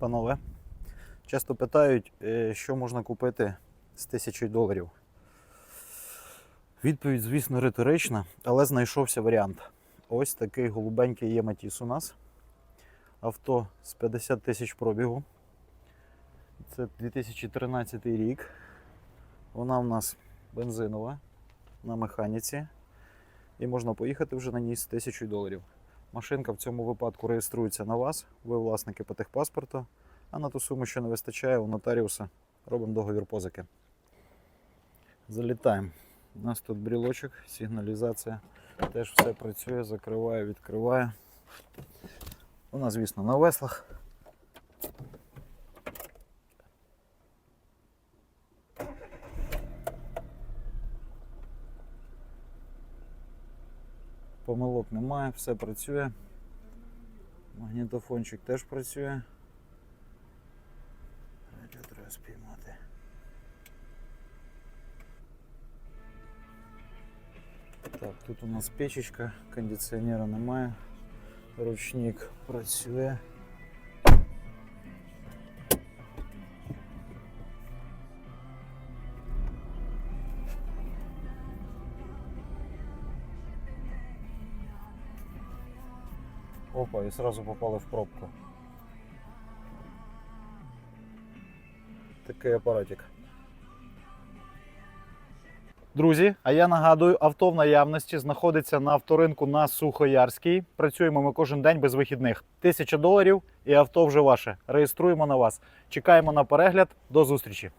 Панове, часто питають, е, що можна купити з тисячі доларів. Відповідь, звісно, риторична, але знайшовся варіант. Ось такий голубенький є Матіс у нас. Авто з 50 тисяч пробігу. Це 2013 рік. Вона в нас бензинова на механіці. І можна поїхати вже на ній з 1000 доларів. Машинка в цьому випадку реєструється на вас, ви власники по техпаспорту, а на ту суму, що не вистачає, у нотаріуса робимо договір позики. Залітаємо. У нас тут брілочок, сигналізація. Теж все працює, закриває, відкриває. Вона, звісно, на веслах. Помилок немає, все працює. Магнітофончик теж працює. Радіо треба спіймати. Так, тут у нас печечка, кондиціонера немає. Ручник працює. Опа, і сразу попали в пробку. Такий апаратик. Друзі, а я нагадую, авто в наявності знаходиться на авторинку на Сухоярській. Працюємо ми кожен день без вихідних. Тисяча доларів і авто вже ваше. Реєструємо на вас. Чекаємо на перегляд. До зустрічі.